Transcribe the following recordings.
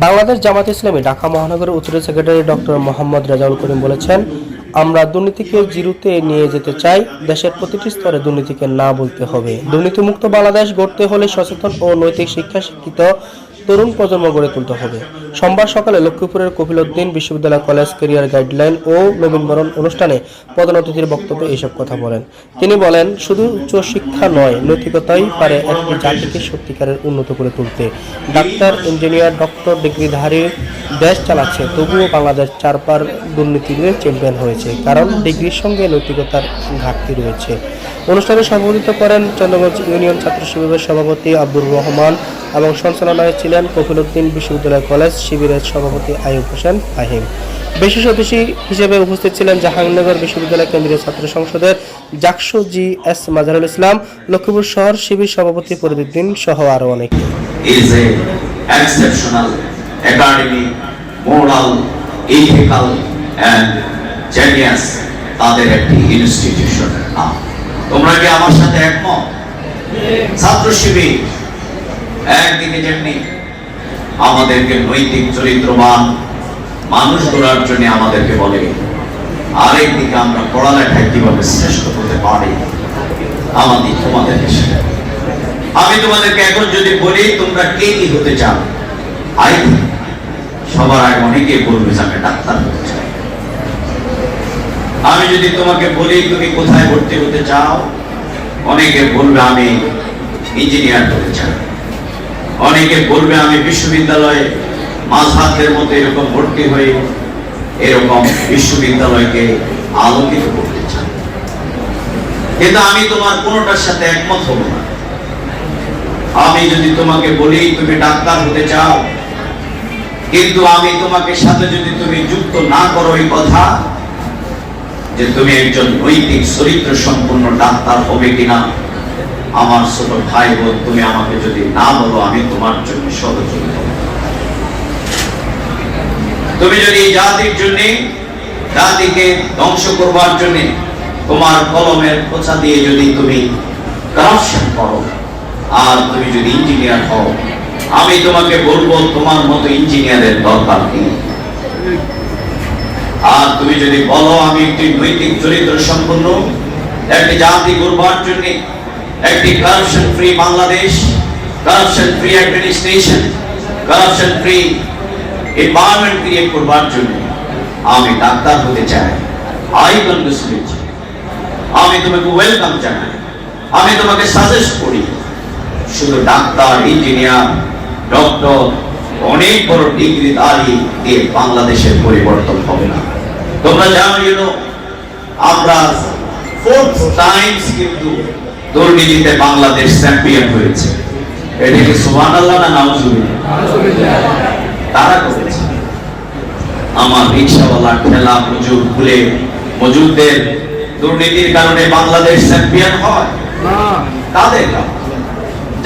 বাংলাদেশ জামাত ইসলামী ঢাকা মহানগরের উত্তর secretary doctor Mohammad Rezaul Karim বলেছেন, আমরা দুর্নীতিকে জিরুতে নিয়ে যেতে চাই, দেশের প্রতিটি স্তরে দুর্নীতিকে না বলতে হবে। দুর্নীতিমুক্ত বাংলাদেশ গড়তে হলে সচেতন ও নৈতিক শিক্ষা শিক্ষিত তরুণ প্রজন্ম গড়ে তুলতে হবে। সোমবার সকালে লক্ষ্মীপুরের কপিলউদ্দিন বিশ্ববিদ্যালয় কলেজ কেরিয়ার গাইডলাইন ও নবীনবরণ অনুষ্ঠানে প্রধান অতিথির বক্তব্যে এইসব কথা বলেন। তিনি বলেন, শুধু উচ্চ শিক্ষা নয়, নৈতিকতাই পারে একটি জাতিকে সত্যিকারের উন্নত করে তুলতে। ডাক্তার, ইঞ্জিনিয়ার, ডক্টর, ডিগ্রিধারী দেশ চালাচ্ছে, তবুও বাংলাদেশ চারবার দুর্নীতিতে চ্যাম্পিয়ন হয়েছে, কারণ ডিগ্রির সঙ্গে নৈতিকতার ঘাটতি রয়েছে। অনুষ্ঠানে সভাপতিত্ব করেন চন্দ্রগঞ্জ ইউনিয়ন ছাত্র শিবিরের সভাপতি আব্দুর রহমান এবং সঞ্চালনায় ছিলেন কফিলউদ্দিন বিশ্ববিদ্যালয় কলেজ শিবিরের সভাপতি আয়ুব হোসেন ফাহিম। বিশেষ অতিথি হিসেবে উপস্থিত ছিলেন জাহাঙ্গীরনগর বিশ্ববিদ্যালয় কেন্দ্রীয় ছাত্র সংসদের জাকসু জি এস মাজারুল ইসলাম, লক্ষ্মীপুর শহর শিবির সভাপতি ফরিদুদ্দিন সহ আরও অনেকে। তাদের একটি ইনস্টিটিউশনের নাম তোমরা কি আমার সাথে একমত? ছাত্র শিবির, একদিকে যেমনি আমাদেরকে নৈতিক চরিত্রবান মানুষ গড়ার জন্য আমাদেরকে বলে, আরেকদিকে আমরা পড়ালেখায় কীভাবে শ্রেষ্ঠ হতে পারি আমাদের তোমাদের আমি তোমাদেরকে এখন যদি বলি, তোমরা কে কি হতে চাও? আই সবার আগে অনেকে বলবে যে আমি ডাক্তার হতে চাই। আমি যদি তোমাকে বলি তুমি কোথায় ভর্তি হতে চাও, অনেকে বলবে আমি ইঞ্জিনিয়ার হতে চাই। অনেকে বলবে আমি বিশ্ববিদ্যালয়ে মাঝহাতের মতো এরকম ভর্তি হয়ে এরকম বিশ্ববিদ্যালয়কে আলোকিত করতে চাই। কিন্তু আমি তোমার কোনোটার সাথে একমত হব না। আমি যদি তোমাকে বলি তুমি ডাক্তার হতে চাও, কিন্তু আমি তোমাকে সাথে যদি তুমি যুক্ত না করো এই কথা যে তুমি একজন নৈতিক চরিত্র সম্পূর্ণ ডাক্তার হবে কিনা, আমার ছোট ভাই বোন তুমি আমাকে যদি না বলো, আমি তোমার জন্য সহযোগী তুমি যদি জাতির জন্য, জাতিকে ধ্বংস করবার জন্য তোমার কলমের খোঁচা দিয়ে যদি তুমি করাপশন করো, আর তুমি যদি ইঞ্জিনিয়ার হও, আমি তোমাকে বলব, তোমার মতো ইঞ্জিনিয়ারের দরকার নেই। আর তুমি যদি বলো আমি একটি নৈতিক চরিত্র সম্পন্ন, একটি জাতি গড়বার জন্য, একটি corruption free Bangladesh corruption free administration corruption free environment create করবার জন্য, আমি ডাক্তার হতে চাই আই কনগ্রেচুলেট আমি তোমাকে ওয়েলকাম জানাই, আমি তোমাকে সাজেস্ট করি। শুধু ডাক্তার ইঞ্জিনিয়ার ডক্টর অনেক বড় ডিগ্রি দাঁড়ি দিয়ে বাংলাদেশের পরিবর্তন হবে না। তোমরা জানো ইউনো আমরা ফোর্থ টাইমস কিন্তু দুর্নীতিতে বাংলাদেশ চ্যাম্পিয়ন হয়েছে। এটা কি না নাউজুবিল্লাহ? তারা করেছে। আমার রিক্সাওয়ালা ঠেলা মজুর খুলে মজুরদের দুর্নীতির কারণে বাংলাদেশ চ্যাম্পিয়ন হয়। তাদের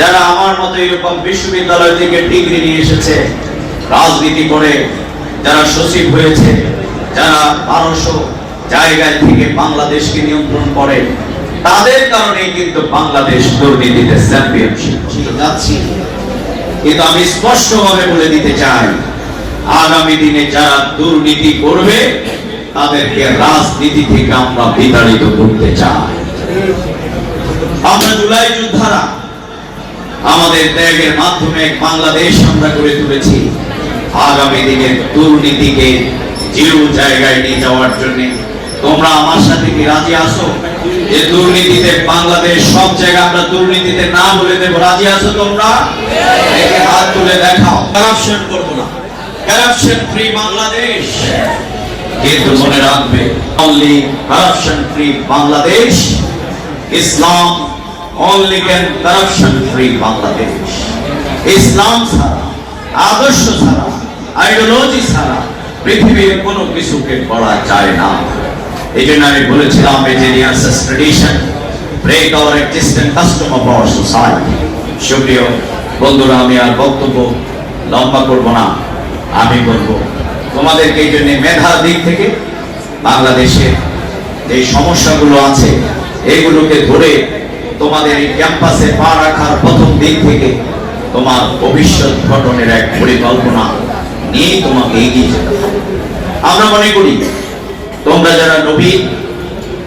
যারা আমার মতো এরকম বিশ্ববিদ্যালয় থেকে ডিগ্রি নিয়ে এসেছে রাজনীতি করে যারা সচিব হয়েছে যারা বারোশো জায়গায় থেকে বাংলাদেশকে নিয়ন্ত্রণ করে, তাদের কারণে কিন্তু বাংলাদেশ দুর্নীতিতে চ্যাম্পিয়নশিপ যাচ্ছি কিন্তু আমি স্পষ্টভাবে বলে দিতে চাই, আগামী দিনে যারা দুর্নীতি করবে, তাদেরকে রাজনীতি থেকে আমরা বিতাড়িত করতে চাই। আমরা জুলাই যোদ্ধারা, আমাদের ত্যাগের মাধ্যমে বাংলাদেশ আমরা করে তুলেছি। আগামী দিনে দুর্নীতিকে জিরো জায়গায় নিয়ে যাওয়ার জন্য। তোমরা আমার সাথে কি রাজি আছো? যে দুর্নীতিতে বাংলাদেশ সব জায়গায় আমরা দুর্নীতিতে না বলে দেব, রাজি আছো তোমরা? হাত তুলে দেখাও। কারাপশন করব না। Corruption free Bangladesh. কিন্তু মনে রাখবে only corruption free Bangladesh. Islam only can corruption free Bangladesh. ইসলাম ছাড়া, আদর্শ ছাড়া আইডিওলজি ছাড়া পৃথিবীর কোনো কিছুকে করা যায় না। এই জন্য আমি বলেছিলাম engineers tradition break our existent custom of our society সুপ্রিয় বন্ধুরা, আমি আর বক্তব্য লম্বা করব না, আমি বলব, তোমাদেরকে এই জন্য মেধার দিক থেকে বাংলাদেশে যে সমস্যাগুলো আছে এগুলোকে ধরে তোমাদের এই ক্যাম্পাসে পা রাখার প্রথম দিক থেকে তোমার ভবিষ্যৎ ঘটনের এক পরিকল্পনা। নিয়েই তোমাকে এগিয়ে যেতে আমরা মনে করি, তোমরা যারা নবীন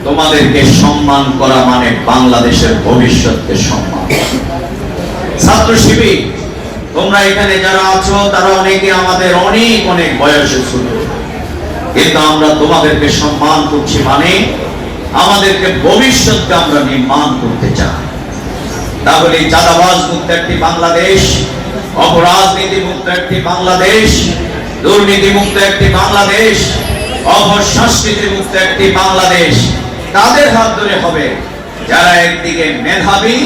তোমাদেরকে সম্মান করা মানে বাংলাদেশের ভবিষ্যৎকে সম্মান। ছাত্র তোমরা এখানে যারা আছো, তারা অনেকে আমাদের অনেক অনেক বয়সে ছোট। কিন্তু আমরা তোমাদেরকে সম্মান করছি মানে আমাদেরকে ভবিষ্যৎকে আমরা নির্মাণ করতে চাই। তাহলে চাঁদাবাজ মুক্ত একটি বাংলাদেশ অপরাজনীতি মুক্ত একটি বাংলাদেশ দুর্নীতি মুক্ত একটি বাংলাদেশ অপসংস্কৃতি মুক্ত একটি বাংলাদেশ। তাদের হাত ধরে হবে? যারা একদিকে মেধাবী,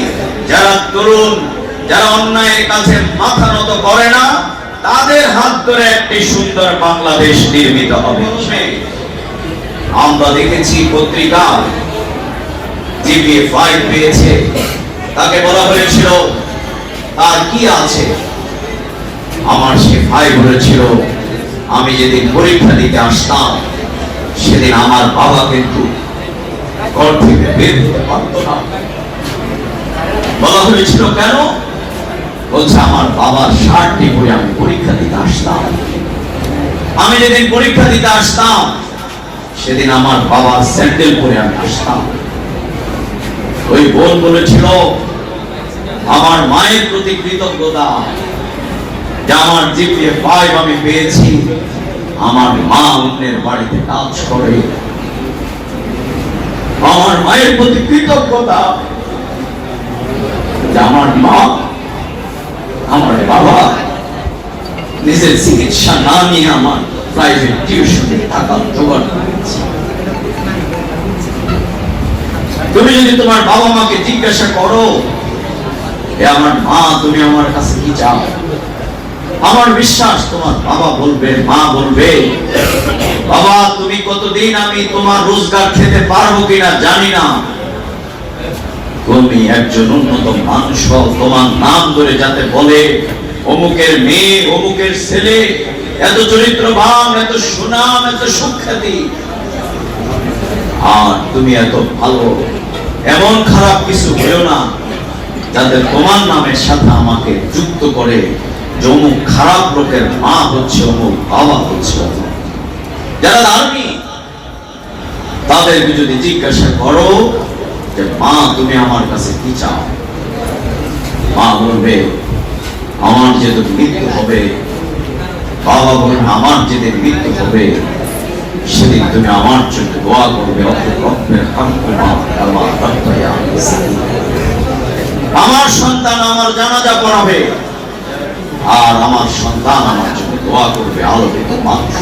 যারা তরুণ, যারা অন্যায়ের কাছে মাথা নত করে না, তাদের হাত ধরে একটি সুন্দর বাংলাদেশ নির্মিত হবে। আমরা দেখেছি পত্রিকা জিপিএ ফাইভ পেয়েছে। তাকে বলা হয়েছিল তার কি আছে? আমার সে ভাই বলেছিল আমি যেদিন পরীক্ষা দিতে আসতাম, সেদিন আমার বাবা কিন্তু বলা হয়েছিল, কেন? বলছে, আমার বাবার শার্টটি পরে আমি পরীক্ষা দিতে আসতাম। আমি যেদিন পরীক্ষা দিতে আসতাম, সেদিন আমার বাবার স্যান্ডেল পরে আমি আসতাম। ওই বোন বলেছিল, আমার মায়ের প্রতি কৃতজ্ঞতা যে আমার জিপিএ ফাইভ আমি পেয়েছি, আমার মা অন্যের বাড়িতে কাজ করে। আমার মায়ের প্রতি কৃতজ্ঞতা আমার মা আমার বাবা নিজের চিকিৎসা না নিয়ে আমার প্রাইভেট টিউশনে টাকা জোগাড় করেছে। তুমি যদি তোমার বাবা মাকে জিজ্ঞাসা করো আমার মা, তুমি আমার কাছে কি চাও? আমার বিশ্বাস, তোমার বাবা বলবে, মা বলবে, বাবা, তুমি কতদিন আমি তোমার রোজগার খেতে পারব কিনা জানি না। তুমি একজন উন্নত মানুষ তোমার নাম ধরে যাতে বলে, অমুকের মেয়ে, অমুকের ছেলে, এত চরিত্রবান এত সুনাম, এত সুখ্যাতি। আর তুমি এত ভালো, এমন খারাপ কিছু হয়েও না, যাতে তোমার নামের সাথে আমাকে যুক্ত করে যে খারাপ লোকের মা হচ্ছে অমুক, বাবা হচ্ছে অমুক। যারা আর্মি তাদেরকে যদি জিজ্ঞাসা করো যে, মা, তুমি আমার কাছে কি চাও? মা বলবে, আমার যেদিন মৃত্যু হবে, বাবা বলবে, আমার যেদিন মৃত্যু হবে, সেদিন তুমি আমার জন্য দোয়া করবে আমার সন্তান আমার জানাজা পড়াবে। আর আমার সন্তান আমার জন্য দোয়া করবে, আলোকিত মানুষ।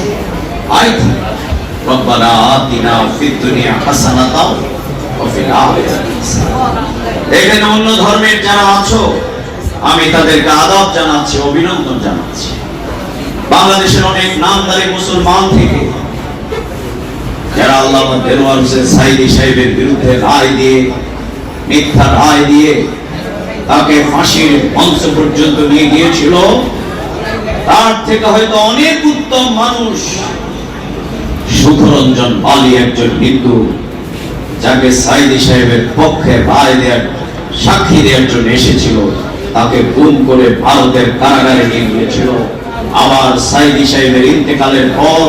এখানে অন্য ধর্মের যারা আছো, আমি তাদেরকে আদাব জানাচ্ছি, অভিনন্দন জানাচ্ছি। বাংলাদেশের অনেক নামদারি মুসলমান থেকে যারা আল্লাহ দেলোয়ার হোসেন সাইদি সাহেবের বিরুদ্ধে রায় দিয়ে, মিথ্যা রায় দিয়ে তাকে ফাঁসির মঞ্চ পর্যন্ত নিয়ে গিয়েছিল। তার থেকে হয়তো অনেক উত্তম মানুষ সুখরঞ্জন বালি একজন হিন্দু, যাকে সাইদি সাহেবের পক্ষে রায় দেওয়ার সাক্ষী দেওয়ার জন্য এসেছিল। তাকে গুম করে ভারতের কারাগারে নিয়ে গিয়েছিল। আবার সাইদি সাহেবের ইন্তেকালের পর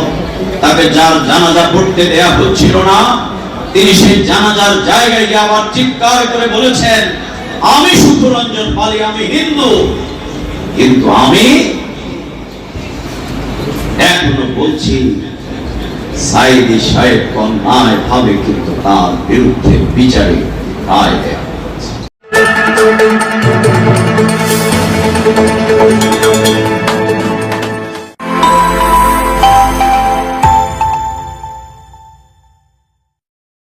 তাকে যার জানাজা পড়তে দেয়া হচ্ছিল না, তিনি সেই জানাজার জায়গায় গিয়ে আবার চিৎকার করে বলেছেন আমি সুখরঞ্জন পালি, আমি হিন্দু। কিন্তু আমি এখনও বলছি, সাইদি সাহেব কন্যায় ভাবে কিন্তু তার বিরুদ্ধে বিচারে আয় দেয়।